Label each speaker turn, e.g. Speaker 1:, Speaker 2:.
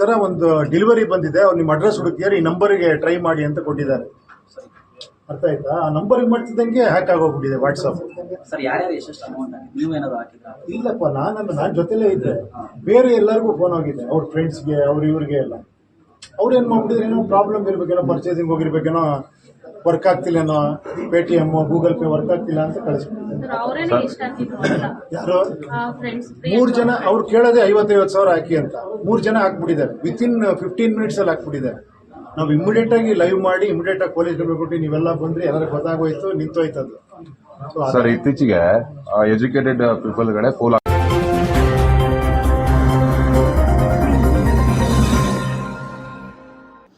Speaker 1: ತರ ಒಂದು ಡೆಲಿವರಿ ಬಂದಿದೆ. ಅವ್ರು ನಿಮ್ಮ ಅಡ್ರೆಸ್ ಹುಡುಕಿದ್ರೆ ಈ ನಂಬರ್ಗೆ ಟ್ರೈ ಮಾಡಿ ಅಂತ ಕೊಟ್ಟಿದ್ದಾರೆ. ಅರ್ಥ ಆಯ್ತಾ? ಆ ನಂಬರ್ಗೆ ಮಾಡ್ತಿದ್ದಂಗೆ ಹ್ಯಾಕ್ ಆಗೋಗ್ಬಿಟ್ಟಿದೆ ವಾಟ್ಸಪ್
Speaker 2: ಸರ್ ಯಾರ್ಯಾರು ಎಷ್ಟೆಷ್ಟು ಅಮೌಂಟ್ ನೀವು ಏನಾದ್ರು ಹಾಕಿದ್ರ?
Speaker 1: ಇಲ್ಲಪ್ಪ ನಾನು ನಾನು ಜೊತೆಲೇ ಇದ್ದೆ. ಬೇರೆ ಎಲ್ಲರಿಗೂ ಫೋನ್ ಹೋಗಿದೆ ಅವ್ರ ಫ್ರೆಂಡ್ಸ್ಗೆ ಅವ್ರ ಇವ್ರಿಗೆ ಎಲ್ಲ. ಅವ್ರು ಏನು ಮಾಡ್ಬಿಟ್ಟಿದ್ರೆ ಏನೋ ಪ್ರಾಬ್ಲಮ್ ಇರ್ಬೇಕೇನೋ ಪರ್ಚೇಸಿಂಗ್ ಹೋಗಿರ್ಬೇಕೇನೋ ವರ್ಕ್ ಆಗ್ತಿಲ್ಲೇನೋ Paytm Google Pay work ಆಗ್ತಿಲ್ಲ ಅಂತ ಕಳಿಸ್ಬಿಟ್ಟಿದೆ
Speaker 3: ಅವರೇನೆ ಇಷ್ಟ ಆಗ್ತಿದ್ರು ಅಂತ
Speaker 1: ಯಾರು?
Speaker 3: ಫ್ರೆಂಡ್ಸ್
Speaker 1: ಮೂರು ಜನ ಅವ್ರು. ಕೇಳೋದೇ ಐವತ್ತೈವತ್ತು ಸಾವಿರ ಹಾಕಿ ಅಂತ. ಮೂರು ಜನ ಹಾಕ್ಬಿಟ್ಟಿದ್ದಾರೆ. ವಿತ್ ಇನ್ ಫಿಫ್ಟೀನ್ ಮಿನಿಟ್ಸ್ ಅಲ್ಲಿ ಹಾಕ್ಬಿಟ್ಟಿದ್ದಾರೆ. ನಾವು ಇಮಿಡಿಯೇಟ್ ಆಗಿ ಲೈವ್ ಮಾಡಿ ಇಮಿಡಿಯೇಟ್ ಆಗಿ ಪೊಲೀಸ್ ಕೊಟ್ಟು ನೀವೆಲ್ಲ ಬಂದ್ರಿ ಎಲ್ಲರಿಗೂ ಗೊತ್ತಾಗೋಯ್ತು ನಿಂತೋಯ್ತದು ಅದು
Speaker 4: ಸರ್ ಇತ್ತೀಚೆಗೆ ಎಜುಕೇಟೆಡ್ ಪೀಪಲ್ ಕಡೆ ಫೋನ್